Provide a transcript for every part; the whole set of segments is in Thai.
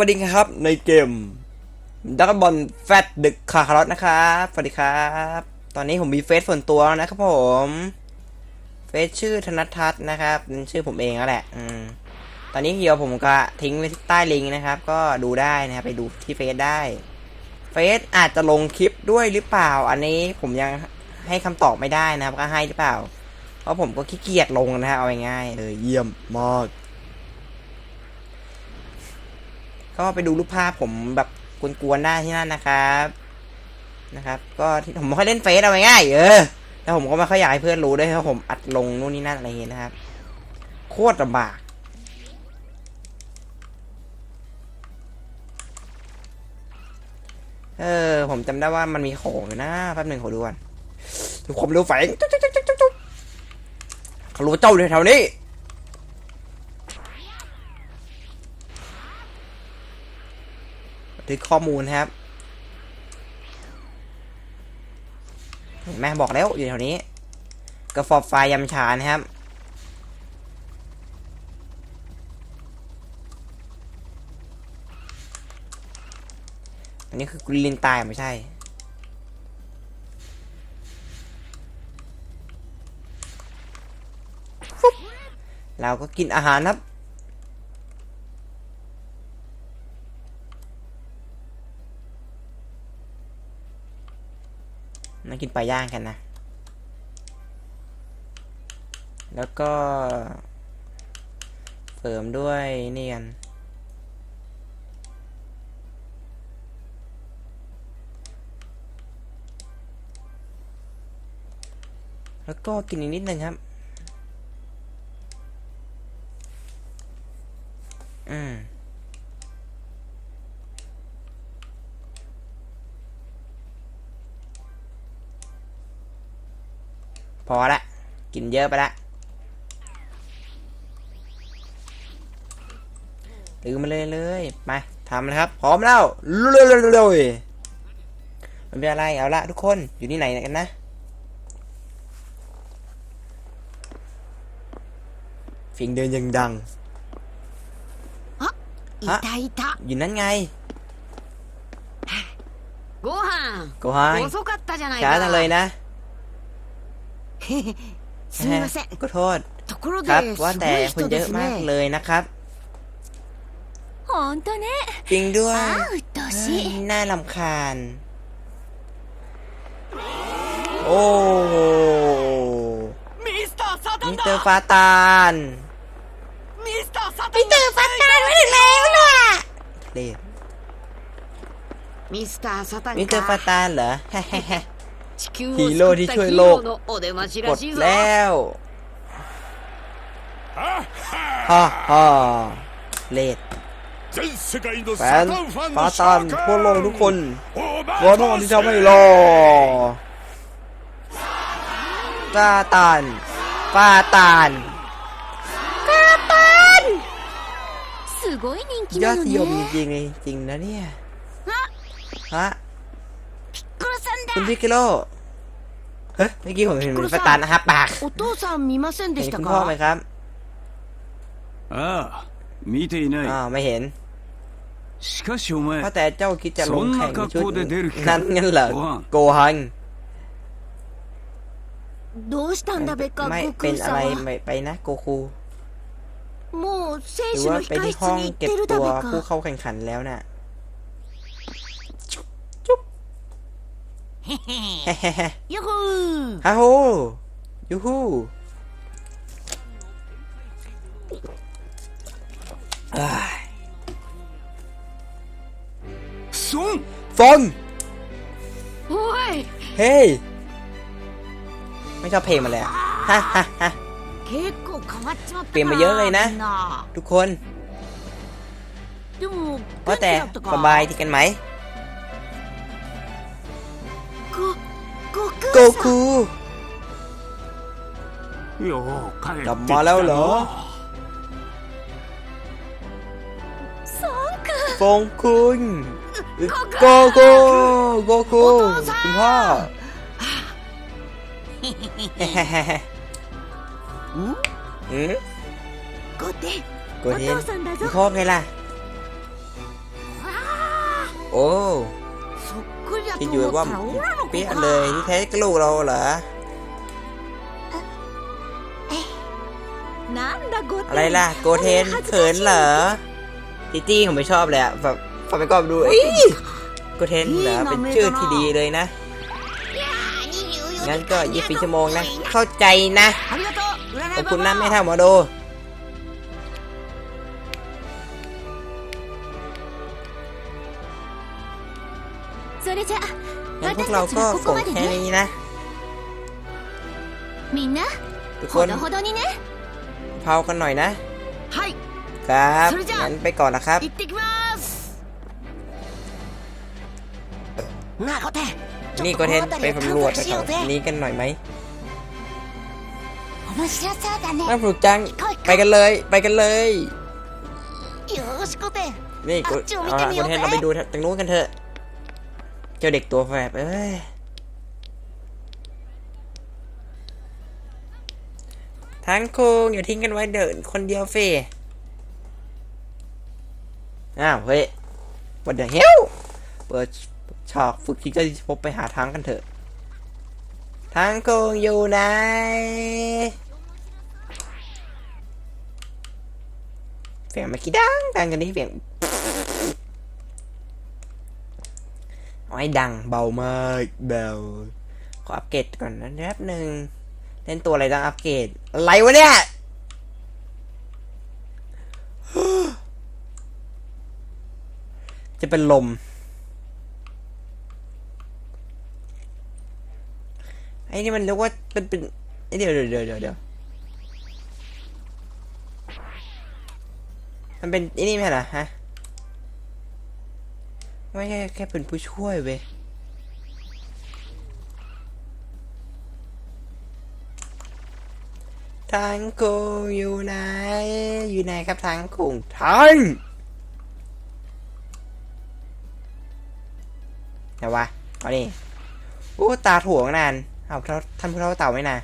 วัสดีครับในเกมดักบอลแฟตดึกคาคารอตนะครับสวัสดีครับ ตอนนี้ผมมีเฟซส่วนตัวแล้วนะครับผมเฟซชื่อธนทัศน์นะครับชื่อผมเองแล้วแหละอืมตอนนี้เฮียวผมก็ทิ้งไว้ใต้ลิงก์นะครับ ก็ดูได้นะครับไปดูที่เฟซได้เฟซอาจจะลงคลิปด้วยหรือเปล่า อันนี้ผมยังให้คำตอบไม่ได้นะครับก็ให้หรือเปล่า เพราะผมก็ขี้เกียจลงนะฮะเอาง่ายๆเออเยี่ยมมาก ก็ไปดูรูปภาพผมแบบกวนๆได้ที่นั่นนะครับนะครับ ก็ที่ผมไม่ค่อยเล่นเฟซเอาง่ายๆเออแล้วผมก็ไม่ค่อยอยากให้เพื่อนรู้ด้วยเพราะผมอัดลงนู่นนี่นั่นอะไรเงี้ยนะครับ โคตรลำบากเออ ผมจำได้ว่ามันมีของอยู่นะแป๊บหนึ่งขอดูก่อนดูความเร็วแฝงจุ๊กจุ๊กจุ๊กจุ๊กจุ๊กเขารู้เจ้าอยู่แถวนี้ บัน ทึกข้อมูลครับเห็นไหมบอกแล้วอยู่แถวนี้ กระสอบไฟยำชานะครับอันนี้คือกุลินตายไม่ใช่เราก็กินอาหารครับ มากินปลาย่างกันนะ แล้วก็ เสริมด้วยนี่กันแล้วก็กินอีกนิดนึงครับ พอละ กินเยอะไปละลืมมาเลยเลยมาทำนะครับ พร้อมแล้วเลยเลยเลยมันเป็นอะไร เอาละทุกคน อยู่ที่ไหนกันนะ เสียงเดินยังดัง いたいた อยู่นั่นไง ご飯 โกฮาย 遅かったじゃない ช้า か จังเลยนะ すみません ก็โทษ ところ ค で รับ す ว่า ご แต่ い คน 人 เย で อะ す มาก ね เลยนะครับ ほんとね จริงด้วย ああうっとう เฮ้ し ย い น่าลำคาญ โอ้โห ミスターサタ มิ ン สเตอร์ だ ฟาตาน ミスターサタン พี่ตื่นฟันตานไว้ถึงแล้วล่ะ เลด ミスターサタン มิสเตอร์ฟา か ตานเหรอ 地球 ฮีโร่ที่ช่วยโลกกดแล้วฮ่าฮ่าเลดแฟนปาตันทั่วโลกทุกคนวอนอที่ทำให้รอปาตันปาตันปาตันยอดเยี่ยมจริงๆจริงนะเนี่ยฮะ คุณ だ พิกกิโลเฮ้ยเมื่อกี้ผมเห็นฟาตานนะครับปาก お父さん見ませんで เห็น した คุณพ่อไหม か ครับ ああ見ていない、 อ่าวไม่เห็น しかしお前 เพราะแต่เจ้าคิดจะลงแข่งในชุด そんな格好で出る気か นั้นงั้นเหรอ ご飯 โกฮัง どうしたんだベッカ ไม่ 悟 เป็น 空 อะไร さん ไม่ไปนะโกคู もう選 หรือ 手 ว่า の ไป 控 ที่ 室 ห้อง に行っ เก็บ てる ตั だ ว べ ผู้ か เข้าแข่งขันแล้วน่ะ ยูฮูฮ่าโฮยูฮูซุงฟงนโอ้ยเฮ้ยไม่ชอบเพลงมานเลยฮ่าฮ่าฮ่าเปลี่ยนมาเยอะเลยนะ ทุกคนว่าแต่สบายที่กันไหม โกคู กลับมาแล้วเหรอสองคืนโกโกโกโกคุณพ่อเอ๊ะโกเต้โกเต้คุณพ่อไงล่ะ โอ้ คุณอยากคิดอยู่ว่าเขาเปี้ยเลยที่แท้ก็ลูกเราเหรออะไรล่ะ โกเทนเขินเหรอจิจี้ผมไม่ชอบเลยอะแบบผมไปกอบดูเอ้โกเทนเหรอเป็นชื่อที่ดีเลยนะงั้นก็ยี่สิบชั่วโมงนะ เข้าใจนะขอบคุณนะแม่ท่าหมอดู พวกเราก็ส่งแค่นี้นะทุกคนเผากันหน่อยนะ ครับงั้นไปก่อนนะครับนี่ก็เทนไปสำรวจแถวนี้กันหน่อยไหมน่าปลุกจัง ไปกันเลย ไปกันเลย นี่กูเอาละกูเทนเราไปดูตรงนู้นกันเถอะ เจ้าเด็กตัวแฝบเอ้ยทั้งคงอย่าทิ้งกันไว้เดินคนเดียวเฟอ้าวเฮ้ยวันเดียวเฮ้วเปิดฉากฝึกที่จะพบไปหาทางกันเถอะทั้งคงอยู่ไหนเสียงเมื่อกี้ดังดังกันนี่เสียง ให้ดังเบามากเบาขออัปเกรดก่อนนะแป๊บหนึ่งเล่นตัวอะไรต้องอัปเกรดอะไรวะเนี่ยจะเป็นลม ไอ้นี่มันเรียกว่าเป็นเป็นเอ้ยเดี๋ยวเดี๋ยวเดี๋ยวเดี๋ยวเดี๋ยวมันเป็นไอ้นี่ไหมล่ะฮะ ไม่ใช่แค่เป็นผู้ช่วยเว้ยทางโกอยู่ไหน อยู่ไหนครับทางโกงทางเดี๋ยววะเอาดิโอ้ตาถ่วงนาน เอาท่านท่านผู้เฒ่าเต่าไหมนะ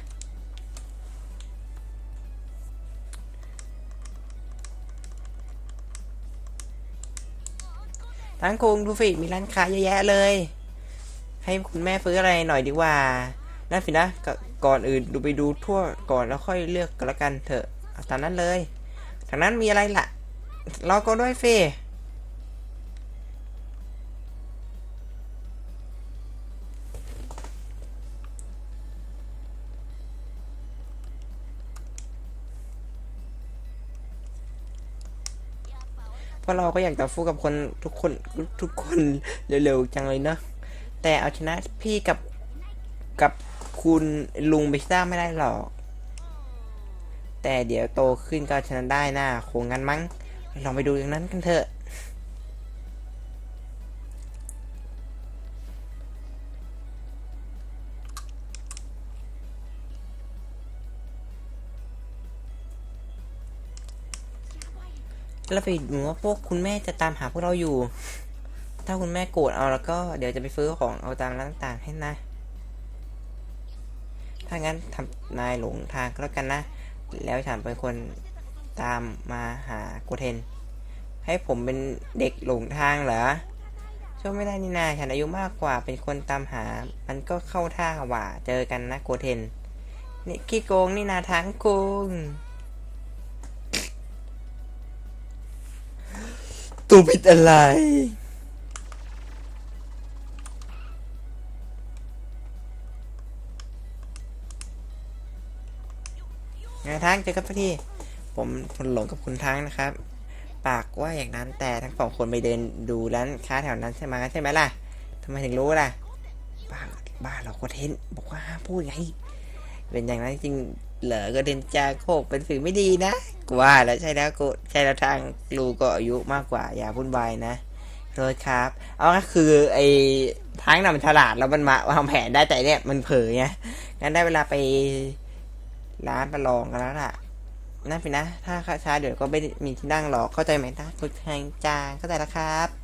ทางโกงดูสิมีร้านค้าเยอะแยะเลย ให้คุณแม่ซื้ออะไรหน่อยดีกว่า นั่นสินะกก่อนอื่นดูไปดูทั่วก่อนแล้วค่อยเลือกกันละกันเถอะเอาตามนั้นเลยทางนั้นมีอะไรล่ะรอก็ด้วยเฟ เพราะเราก็อยากจะฟู้กับคนทุกคนทุกคนเร็วๆจังเลยเนาะแต่เอาชนะพี่กับกับคุณลุงไปสร้างไม่ได้หรอก แต่เดี๋ยวโตขึ้นก็ชนะได้นะคงงั้นมั้งลองไปดูอย่างนั้นกันเถอะ แล้วไปดูว่าพวกคุณแม่จะตามหาพวกเราอยู่ ถ้าคุณแม่โกรธเอาแล้วก็เดี๋ยวจะไปซื้อของเอาตามร้านต่างๆให้นะ ถ้างั้นทำนายหลงทางก็แล้วกันนะ แล้วฉันเป็นคนตามมาหาโกเทน ให้ผมเป็นเด็กหลงทางเหรอช่วยไม่ได้นี่นาฉันอายุมากกว่าเป็นคนตามหา มันก็เข้าท่าว่าเจอกันนะโกเทน นี่ขี้โกงนี่นาทางโกง ตูผิดอะไร ไงทั้งเจอกันสักที ผมคนหลงกับคุณทั้งนะครับ ปากว่าอย่างนั้นแต่ทั้งสองคนไปเดินดูร้านค้าแถวนั้นใช่ไหมใช่ไหมล่ะทำไมถึงรู้ล่ะ บ้าบ้าเราก็เทนบอกว่าห้ามพูดไง เป็นอย่างนั้นจริง เหรอก็เดนจาโคกเป็นสิ่งไม่ดีนะกูว่าแล้วใช่แล้วกูใช่แล้วทางลูก็อายุมากกว่า อย่าวุ่นวายนะโรยครับ เอาก็คือไอ้ทั้งน่ะมันฉลาดแล้วมันมาวางแผนได้แต่เนี่ยมันเผลอไงงั้นได้เวลาไปร้านประลองกันแล้วล่ะนั่นสินะ ถ้าช้าเดี๋ยวก็ไม่มีที่นั่งหรอกเข้าใจไหมนะคุณแทงจางเข้าใจแล้วครับ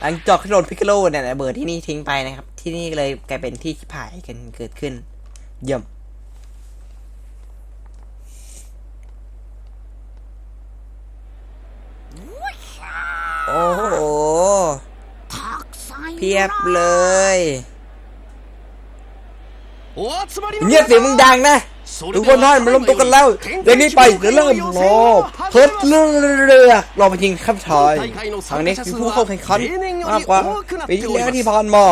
หลังจากที่โดนพิกโลเนี่ยระเบิดที่นี่ทิ้งไปนะครับ ที่นี่เลยกลายเป็นที่ที่ผายกันเกิดขึ้น เยี่ยมโอ้โหเพียบเลยเงียบเสียงมึงดังนะ ทุกคนท่านมันล้มตัวกันแล้วเดี๋ยวนี้ไปเดี๋ยวเริ่มรอบเพิ่มเรื่องเรอไปยิงครับทายทางนี้มีผู้เข้าแข่งขันมากกว่าปีที่แล้วที่ผ่านมา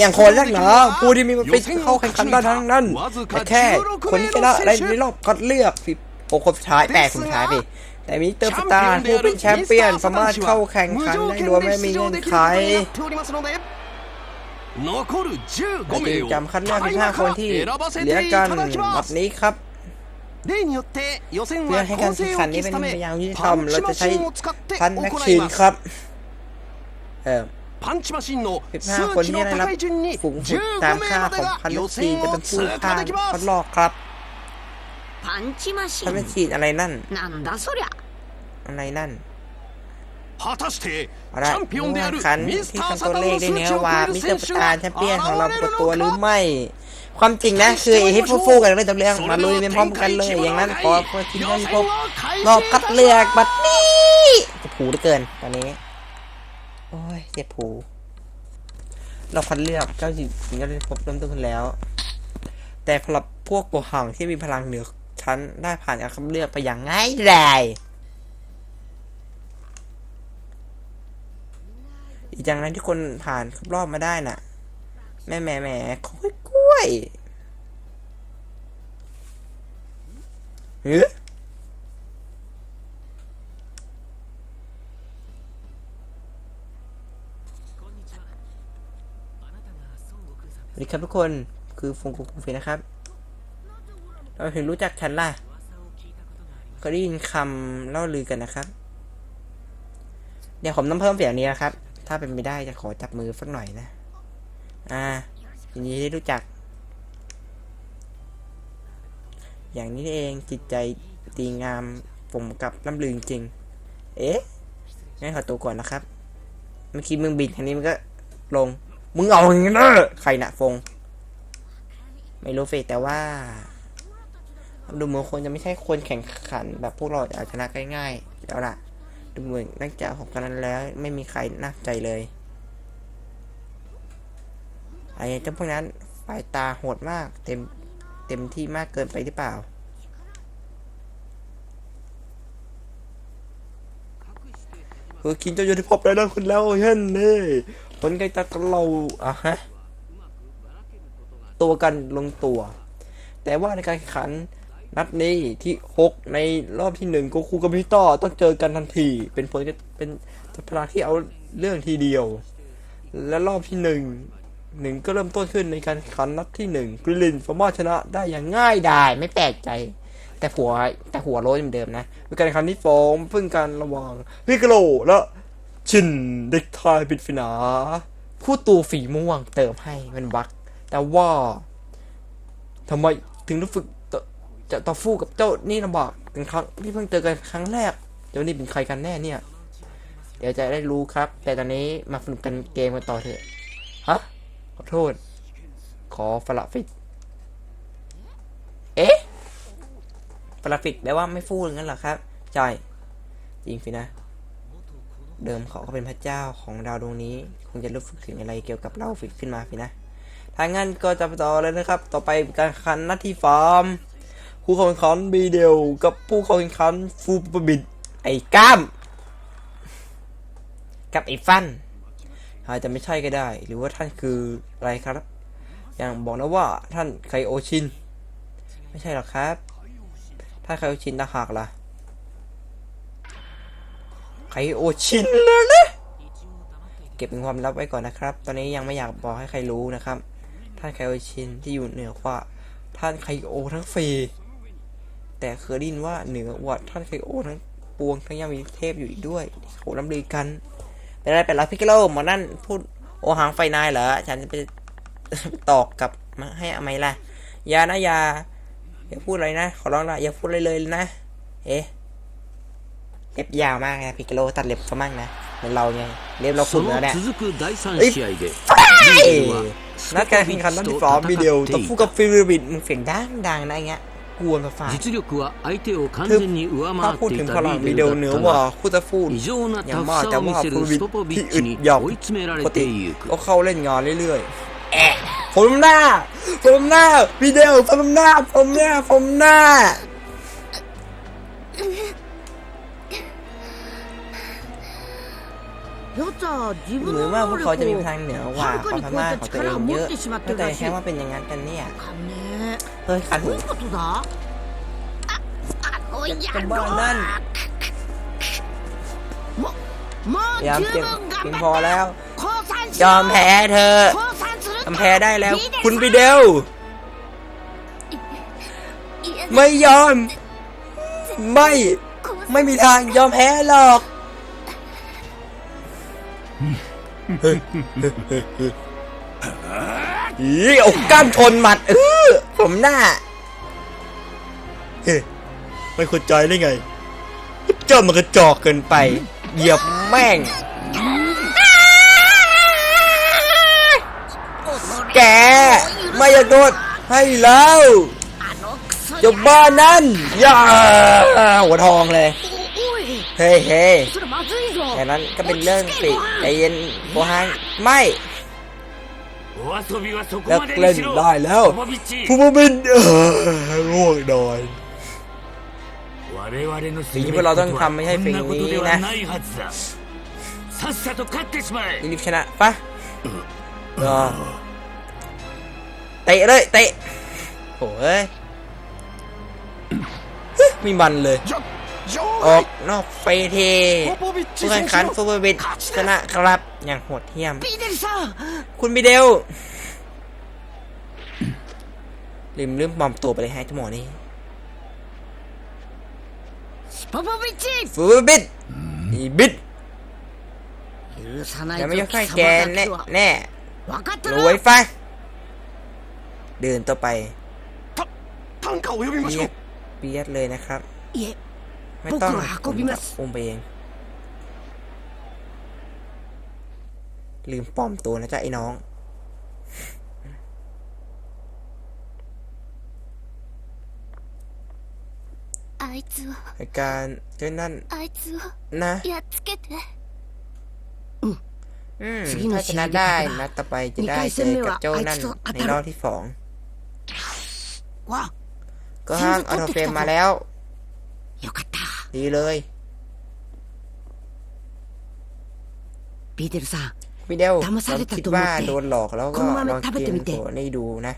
อย่างคนแรกนะผู้ที่มีไปเข้าแข่งขันได้ทั้งนั้นแต่แค่คนที่ชนะในรอบคัดเลือกสิบหกคนดท้ายแปดคนท้ายพี่แต่มีเตอร์สตาร์ผู้เป็นแชมเปี้ยนสามารถเข้าแข่งขันได้โดยไม่มีเงื่อนไข ในกิจกรรมคัดเลือก15คนที่เหลือกันบัดนี้ครับเพื่อให้การแข่งขันนี้เป็นไปอย่างยุติธรรมเราจะใช้พันแมชชีนครับเอ่อ15คนที่ได้รับฝูงฝึกตามค่าของพันแมชชีนจะเป็นผู้ผ่านทดลองครับพันแมชชีนอะไรนั่นอะไรนั่น เอาละดูหาคันที่ทำตัวเลขได้เนื้อว่ามิสเตอร์ปตาแชมเปี้ยนของเราเดตัวหรือไม่ ความจริงนะ คือไอ้ที่ฟูๆกันไม่จบเรื่องมาลุยเป็นพร้อมกันเลย อย่างนั้นขอที่นั้นพบรอบคัดเลือกบัดนี้เจ็บหูเหลือเกินตอนนี้ โอ้ยเจ็บหูเราคัดเลือกเจ้าหญิงถึงจะได้พบเริ่มต้นแล้ว แต่สำหรับพวกโกหังที่มีพลังเหนือชั้นได้ผ่านการคัดเลือกไปอย่างง่ายดาย อีกอย่างนั้นที่คนผ่านรอบมาได้น่ะแม่แม่แม่กล้วยกล้วยเฮ้ยสวัสดีครับทุกคนคือฟงกุกุเฟนะครับเราถึงรู้จักฉันล่ะ ก็ได้ยินคำเล่าลือกันนะครับ เดี๋ยวผมต้องเพิ่มเสียงนี้นะครับ ถ้าเป็นไม่ได้จะขอจับมือสักหน่อยนะ อ่ายินดีที่รู้จัก อย่างนี้นี่เองจิตใจดีงามผมกับล่ำลือจริง เอ๊ะงั้นขอตัวก่อนนะครับ เมื่อกี้มึงบินทางนี้มันก็ลง มึงเอาอย่างนี้นะใครนะฟง ไม่รู้เฟแต่ว่าดูเหมือนคนจะไม่ใช่คนแข่งขันแบบพวกเราอาจชนะง่ายๆแล้วล่ะ ดูเหมือนนักจากของกันนั้นแล้ว ไม่มีใครน่าใจเลยไอ้เจ้าพวกนั้นสายตาโหดมาก เต็มเต็มที่มากเกินไปหรือเปล่าเออคิงเจะอยู่ที่พบได้แล้วคุณแล้วเห็นนี่ผลการตัดกันเราอะฮะตัวกันลงตัว แต่ว่าในการแข่งขัน นัดนี้ที่หกในรอบที่หนึ่งโกคูกับพิโต้ต้องเจอกันทันที เป็นผลเป็นจับพลังที่เอาเรื่องทีเดียว และรอบที่หนึ่งหนึ่งก็เริ่มต้นขึ้นในการขันนัดที่หนึ่งกริลินสามารถชนะได้อย่างง่ายดายไม่แปลกใจ แต่หัวแต่หัวโล้นเหมือนเดิมนะเป็นการขันที่ฟอร์มพึ่งการระวังพิกโลและชินเด็กทายปิดฟินาผู้ตัวฝีม่วงเติมให้เป็นวัก แต่ว่าทำไมถึงต้องฝึก จะต่อสู้กับเจ้านี่ลำบากเป็นครั้งที่เพิ่งเจอกันครั้งแรก เจ้านี่เป็นใครกันแน่เนี่ย เดี๋ยวจะได้รู้ครับ แต่ตอนนี้มาสนุกกันเกมกันต่อเถอะฮะขอโทษ ขอฟลาฟิตเอ๊ะฟลาฟิตแปลว่าไม่ฟูงั้นเหรอครับใช่จริงสินะ เดิมเขาก็เป็นพระเจ้าของดาวดวงนี้ คงจะรู้สึกถึงอะไรเกี่ยวกับเล่าฟิตขึ้นมาสินะถ้างั้นก็จะไปต่อเลยนะครับ ต่อไปการแข่งขันหน้าที่ฟาร์ม ผู้เข้าแข่งขันบีเดียวกับผู้เข้าแข่งขันฟูปบิดไอ้ก้าม กับไอ้ฟันอาจจะไม่ใช่ก็ได้ หรือว่าท่านคืออะไรครับ อย่างบอกนะว่าท่านไคโอชิน ไม่ใช่หรอกครับ ถ้าไคโอชินต่างหากล่ะไคโอชินเลยนะเก็บเป็นความลับไว้ก่อนนะครับ ตอนนี้ยังไม่อยากบอกให้ใครรู้นะครับ ท่านไคโอชินที่อยู่เหนือกว่า ท่านไคโอทั้งฟรี แต่เคยไดินว่าเหนือวัดท่านเคโอทั้งปวงทั้งยังมีเทพอยู่อีกด้วยโขล้ำดีกันเป็นไรเป็นไรพิกโลหมอนั่นพูดโอหังไฟนายเหรอฉันจะไปตอกกับมาให้อไมล่ะยานะยาอย่าพูดอะไรนะ ขอร้องละอย่าพูดเลยเลยนะ เอ๊ะเล็บยาวมากนะพิกโลตัดเล็บซะมากนะเหมือนเราไงเล็บเราคุ้นแล้วเนี่ยนัดการแข่งขันนัดที่สองมีเดียวต่อผู้กับฟิลิปปินส์มึงเสียงดังๆดังนะเงี้ย กวนฝ่ายถ้าพูดถึงพลังวิดีโอเนื้อว่าคุณจะฟูนย่างมากแต่ว่าฟูวิทที่อึดหย่อนปกติก็เข้าเล่นงานเรื่อยๆผมหน้าผมหน้าวิดีโอผมหน้าผมหน้าผมหน้าหรือว่าพวกเขาจะมีพลังเหนือกว่าความสามารถของตัวเองเยอะแต่แค่ว่าเป็นอย่างนั้นกันเนี่ย เฮ้ยคันหูประตูหรอจะบ้านั่นยอมเจ็บเพียงพอแล้ว ยอมแพ้เธอยอมแพ้ได้แล้ว คุณไปเดวไม่ยอม ไม่ไม่มีทางยอมแพ้หรอกอีเอาก้ามชนหมัดเออ ผมหน้าเฮ้ไม่ขุดใจได้ไงเจ้ามันกระจอกเกินไป เหยียบแม่ง แกไม่อยากโดดให้แล้วจะบ้านั่นย่าหัวทองเลย เฮ้เฮ้แค่นั้นก็เป็นเรื่องสิใจเย็นโบฮานไม่ แล้วเล่นได้แล้วผู้บินเออร่วงนอนสิ่งที่พวกเราต้องทำไม่ให้สิ่งนี้นะรีบชนะปะเตะเลยเตะโอ้ยไม่มันเลย ออกนอกเฟทีผู้แข่งขันซูเปอร์บิดชนะครับ อย่างโหดเหี้ยม คุณบีเดลลืมลืมปลอมตัวไปเลยฮะทุกหมอนี่ซูเปอร์บิดซูเปอร์บิดอีบจะไม่ยกให้แกนแน่รวยไฟเดินต่อไปเปียดเลยนะครับ ไม่ต้องผมจะอุ้มไปเอง ลืมป้อมตัวนะจ๊ะไอ้น้องการเจ้นั่นนะอืมถ้าชนะได้นัดต่อไปจะได้เจอกับเจ้านั่นในรอบที่สองก็ห้างออโตเฟมมาแล้ว よかった ดีเลย ビーデルさん วิดีโอ 騙された คิด と思って ว่าโดนหลอกแล้วก็ このまま ลอง 食べ กิ て น みて ตัวนี้ดูนะ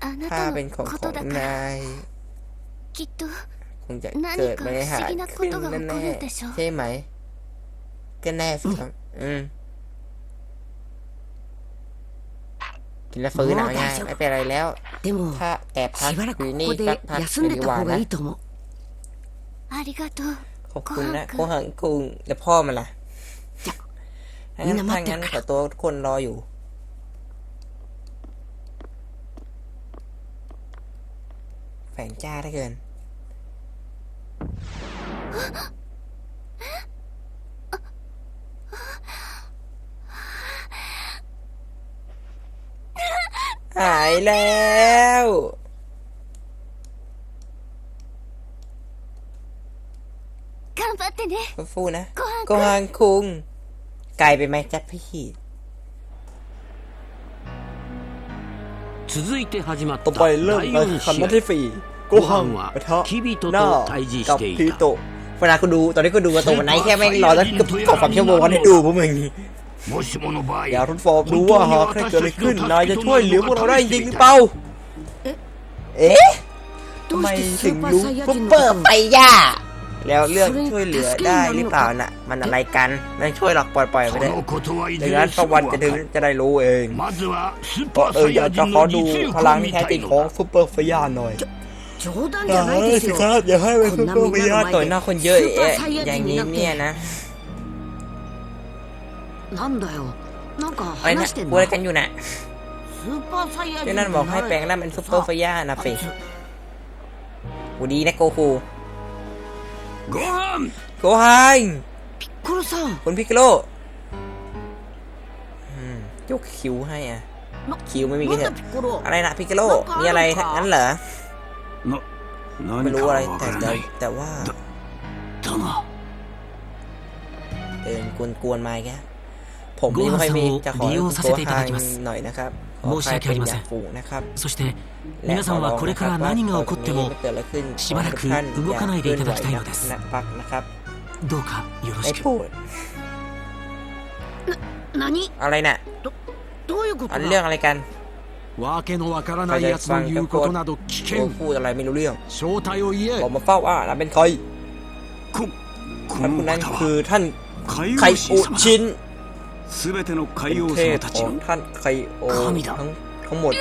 あな ถ้า た เป็น の ของ こ ข と อง だから นาย きっと คงจะ 何 เกิด か บรรยากาศ 不思議なこ ขึ้น とが起こ แน่ るでしょ ๆใช่ไหม ก็แน่สิครับ อืม กินแล้วฟื้นเอาง่ายไม่เป็นไรแล้ว でも ถ้าแอบพัก しばらく อยู่ こ นี่ こ สั で กพัก 休んで ดี た กว่า 方が นะ いいと思うありがとう ขอบคุณนะโค โคฮั หั ง งคุงแล้วพ่อมันล่ะ じゃ งั้น みんな待 ถ้า ってる งั้น から ขอตัวทุกคนรออยู่ แฝงจ้าได้เกิน หายแล้ว 頑張ってね ฟูๆนะ โกฮัง โกฮังคุง ไกลไปไหมจัดพี่ 続いて始まっ ต่ た อไปเริ่ม 第 การ 4 ขัน 試 นัด 合 ที่สี่โกฮังปะทะ キビトと หน้า 対峙 กับ してい พี た โตะเวลากูดู ตอนนี้กูดูการะตูนวันไหนแค่แม่งรอตั้งเกือบสองสามชั่วโมงให้ดูพวกมึง もしもの場合 อย่าทนฟอบดูว่าหากใครเกิดอะไรขึ้น นายจะช่วยเหลือพวกเราได้จริงหรือเปล่า เอ๊ะทำไมถึงรู้ซุปเปอร์ไฟย่าแล้วเรื่องช่วยเหลือได้หรือเปล่าน่ะ มันอะไรกันไม่ช่วยหรอกปล่อยไปไลยดังนั้นสวรรค์จะถึงจะได้รู้เองก็เอออยากจะขอดูพลังแท้จริงของซุปเปอร์ไฟยาหน่อยอย่าให้สิครับอย่าให้ซุเปอร์ไฟยาต่อยหน้าคนเยอะแยะอย่างนี้เนี่ยนะ なんだよなんか อะไรนะ 話してん พูดอะไร だ กันอยู่น่ะ スーパーサイヤ人 เจ้านั่นบอกให้แปลงร่างเป็นซุปเปอร์ไฟย่านะสิหูดีนะโกคู ご飯 โกฮัง コロさん คุณพิกโลอืมยกคิวให้อ่ะ な คิวไม่มี な กัน ん เถ だ อะ ピッコロ อะไรนะพิกโลมีอะไรทั้งนั้นเหรอ な何 ไม่รู้ か อะไร はわ แต่ から แต่ ない แต่ว่า だが เดินกวนๆมาแก ผมนี่ไม่ค่อยมีจะขอ ご飯さんを利用させていただきます หน่อยนะครับขอ 申し訳ありません ใครเป็นอย่าฝูงนะครับ そして皆さんはこれから何が起こっても และขอร้องนะครับว่าเกิดอะไรขึ้น しばらく動かないでいただきたいのです นะพักนะครับ どうかよろ ไม่ しく พูด 何 อะไรน่ะ どういうこと อัน だ เรื่องอะไรกัน わけのわからない奴の言うことなど危 โอ้ 険 พูดอะไรไม่รู้เรื่อง 正体を言え บอกมาเฝ้าว่าเราเป็นใคร ここ ท่าน の ผู้นั้น 方 คือ は ท่าน 海 ไค 王 โอ 神様 ชิน 全ての海王様ท่านไคโอทั้งทั้งหมด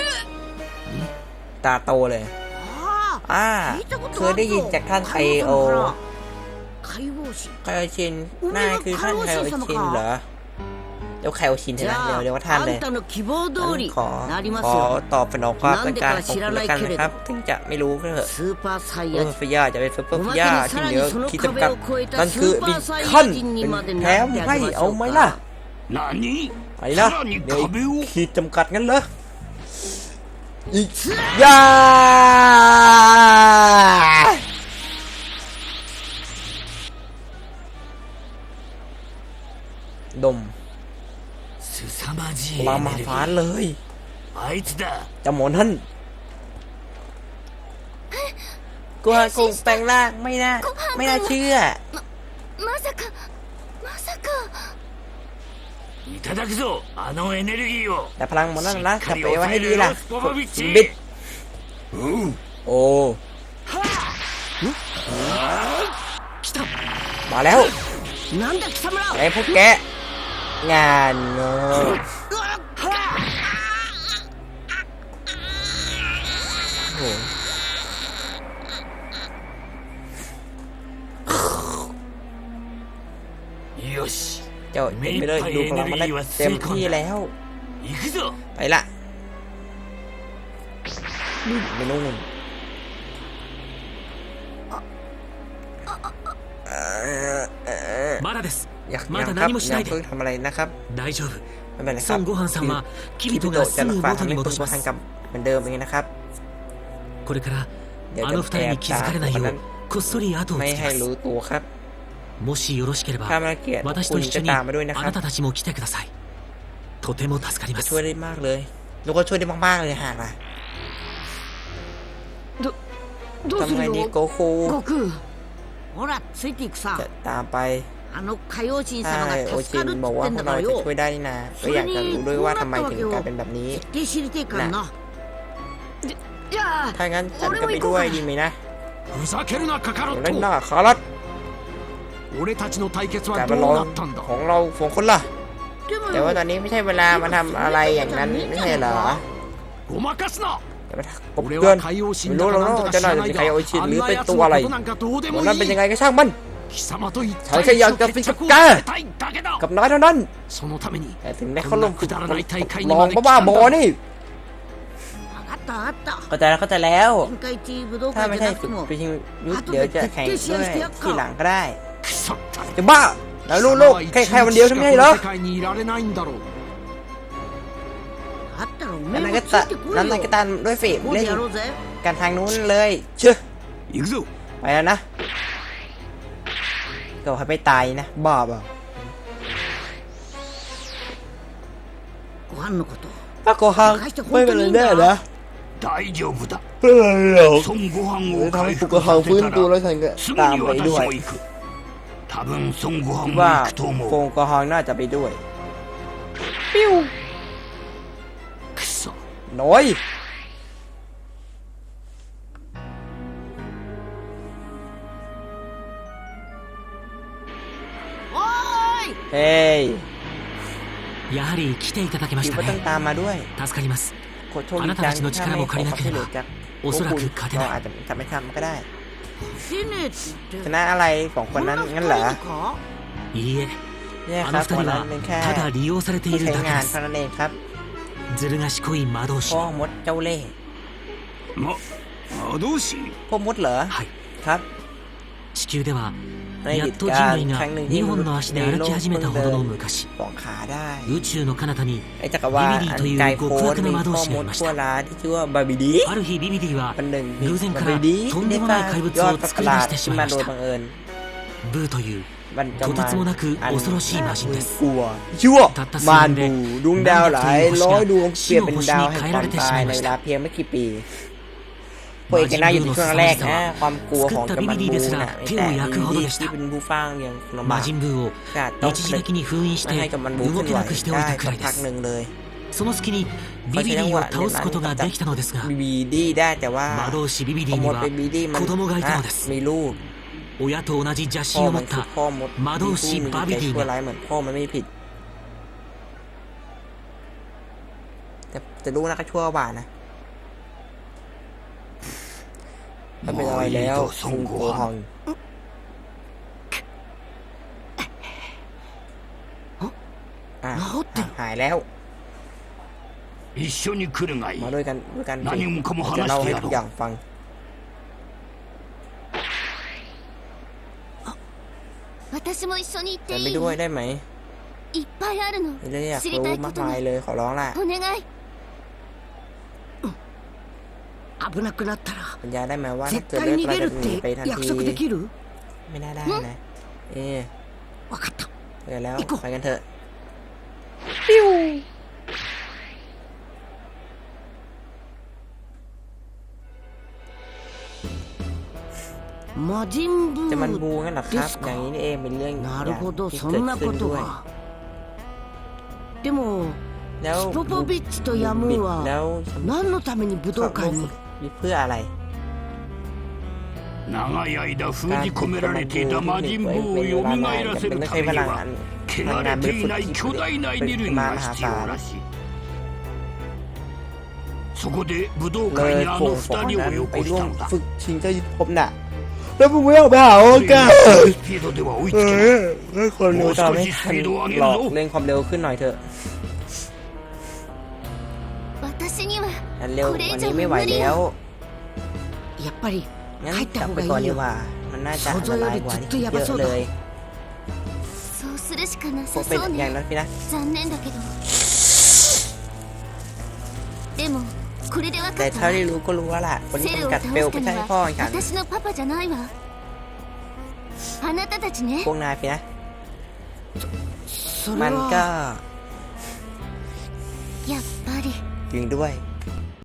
ตาโตเลยอ่าเคยได้ยินจากท่านไคโอไคโอชินน่าคือท่านไคโอชินเหรอเดี๋ยวไคโอชินใช่ไหมเดี๋ยวเดี๋ยวว่าท่านเลยขอขอตอบสนองความต้องการของคุณกันนะครับถึงจะไม่รู้ก็เถอะเออฟิยาจะเป็นซูเปอร์ฟิยาที่เหนือคิดจำกัดนั่นคือบิคันเป็นแถมให้เอาไหมล่ะ ไปนะเดี๋ยวขีดจำกัดงั้นเหรออีกยาดมลามาฟานเลยไอ้จะหมนท่านกลัวคงแปลงร่างไม่น่าไม่น่าเชื่อมาสักมาสัก いただくぞあのエネルギーを แต่พลังหมดนั่นนะ しっ จะ かり ไปไว้ 抑 ให้ え ดี る ล่ะ よスポポビッチ บิดโอ้มาแล้ว なんだ貴様ら ไอ้พวกแกะงานเนอะโอ้ เจ้าเห็นไปเลยดูพลังมันได้เต็มที่แล้ว 行くぞ ไปละไม่นู่นเอ่อเอ่อ まだです อยาก ま ยัง だ ครับ 何もし ยั なんいで เพิ่งทำอะไรนะครับ 大丈夫 ไม่เป็นไรครับ 孫悟飯さんはキ คิ リ ริ ト โตะ が จะ す รั ぐ กษา 元 ทำ に ให้ 戻 คุณ し พ่ ま ทัน す กลับเหมือนเดิมเองนะครับ これから เดี๋ยว あ จะ の二人に気づかれないようこっそり後を ไม่ つけ ให้ ます รู้ตัวครับ もしよろしければ ถ้าไม่เกลียด 私 คุ と ณ 一 จะ 緒に ตามมาด้วยนะ あ ครับ なたたちも来てくださいとても助かりま จะ す ช่วยได้มากเลยแล้วก็ช่วยได้มากๆเลยหากนะ どうす ทำไง る ดี よ โกคู 悟空ほらついていくさ จะตามไป あの海王神 ถ้า 様が โอ 助 ชิ か น るっ บอก て ว่า 言っ พ て วน กเรา だ จะ よ ช่วยได้นี่นะก็อยากจะรู้ด้วยว่าทำไมถึงกลายเป็นแบบนี้ で知りてえからなじじゃあ ถ้างั้นฉันก็ไปด้วยดีไหมนะ ふざけるなカカロ เล่น ッ หน้า ト แต่มันร้องของเราของคนล่ะ แต่ว่าตอนนี้ไม่ใช่เวลามาทำอะไรอย่างนั้นไม่ใช่เหรอผมเตือนไม่รู้หรอกนาะจะน่าจะเป็นใครโอชินหรือเป็นตัวอะไรมันนั้นเป็นยังไงก็ช่างมันฉันแค่อยากจะฟิชกากับน้อยเท่านั้นแต่ถึงแม้เขาลงฝึกลองบ้าบอนี่ก็จาใแล้วก็จาใแล้ว ถ้าไม่ใช่ฝึกไปชิงยุทธเดี๋ยวจะแข่งด้วยที่หลังก็ได้ จะบ้าแล้วลูกลกแค่แค่วันเดียวใช่ไหมเหรอนั่นก็ตานั่นก็ตาด้วยฝีเล่นกันทางนู้นเลยเชื่อไปแล้วนะเกิดให้ไปตายนะบ้าเปล่าถ้าโกฮังไม่เป็นไรแน่นะไม่เป็นไรหรอกทำให้โกฮังฟื้นตัวแล้วฉันก็ตามไปด้วย คิด も ว่า 行くと思 โฟ う งกระหังน่าจะไปด้วย くそ น้อย おーい เฮ้ย やはり来ていただけま คิ し ด た ว่าต้อง ね ตามมาด้วย 助かります โคตรโชคดีจังถ้าไม่ขอความช่วยเหลือจาก おそらく勝て เรา ない อาจจะจะไม่ทำก็ได้ 勝てねえっつって ชนะอะไรสองคนนั้นงั้นเหรอ こんな二人かいいえ เนี่ย あ ครั の บ 二 คน 人 นั้น は เป็นแค่ ただ利用されてい ผู้ る ใช้ だけ งา で น す เท่านั้นเองครับ ずる賢い魔導士 พ่อมดเจ้าเล่ห์ ま魔導士 พ่อมดเหรอ はい ครับ 地球では ใน やっと人類が2本の足で歩き始めたほどの昔宇宙の彼方にビビディという極悪な魔導士がいましたある日ビビディは偶然からとんでもない怪物を作り出してしまいましたブーというとてつもなく恐ろしい魔人ですたった数年で何百という星が死を星に変えられてしまいました พียงไม่กี่ปีพวกเอกน่าอยู่ในช่วงแรกนะความกลัวของจามันบูนะแต่มีดีที่เป็นผู้ฟังอย่างลำบา 魔 ก 人ブーを ก็ต้อง 一時的に封印し ไม่ て ให้กับมันบู 動 ขึ้น け ไหว なくしておい ได้ たく สั ら ก いで พัก す หนึ่งเลย その隙にビビディを倒すことができたのですが บีบีดีได้แต่ว่า 魔導士ビビデ ข ィ โม に ย は ไปบีดีมัน 子供がいたので อ่ะ す มีลูก 親と同じ邪 พ่อ 心を มั 持 น っ คือ た พ่อมด 魔導士 ที่ バビディ ชั่ว が ร้ายเหมือนพ่อมันไม่ผิด แต่แต่ลูกน่าก็ชั่วกว่านะ ไม่เป็นอะไรแล้วซุงโกฮังอะหายแล้วมาด้วยกันด้วยกันจะเล่าให้ทุกอย่างฟังฉันไปด้วยได้ไหมเรื่องอยากรู้มากมายเลยขอร้องล่ะ 危なくなったら สัญญาได้ไหมว่าถ้า 絶 เกิด 対 เรื่อง 逃 อะไร げる จะ っ หนีไป て ทัน 約 ที 束できる ไม่น่าได้นะ เอ๊ะ 分かった เกิดแล้ว 行こう ไปกันเถอะ 魔人ブ จะมัน ー บูงั้นเหรอค で รับ す อย่าง か นี้นี่เองเป็นเรื่อง なるほど ที่ そ เกิด んな ขึ้ こ น と ด้วย がでも แล้ว スポポビッチとヤムー แล้ は ว 何のために武道館に นี่เพื่ออะไร長い間封じ込められていた魔人ブーを蘇らせるためには汚れていない巨大なエネルギーが必要らしいそこで武道会にあの二人をよこしたのだแล้วมึงไม่ออกไปหาโอกาสเออคนดูจะไม่ทันหลอกเร่งความเร็วขึ้นหน่อยเถอะ เร็ววันนี้ไม่ไหวแล้ว やっぱり งั้น 帰った กลับ 方 ไป が ก่อน いい ดี よ กว่า มันน่าจะอันตรายกว่าที่คิดเยอะเลย そうするしかな พว さ กเป็น そう อย่าง ね นั้นพี่นะ 残念だけどでもこれで分か แต่ った เท่า わ ที่รู้ก็รู้ว่าล่ะ คนที่ セルを กำกัด 倒 เปลว す ไม่ か ใช่ に พ่อ は ฉัน 私のパパじゃないわあなたたちね พวกนายพี่นะ それ มันก็ はやっぱり จริงด้วย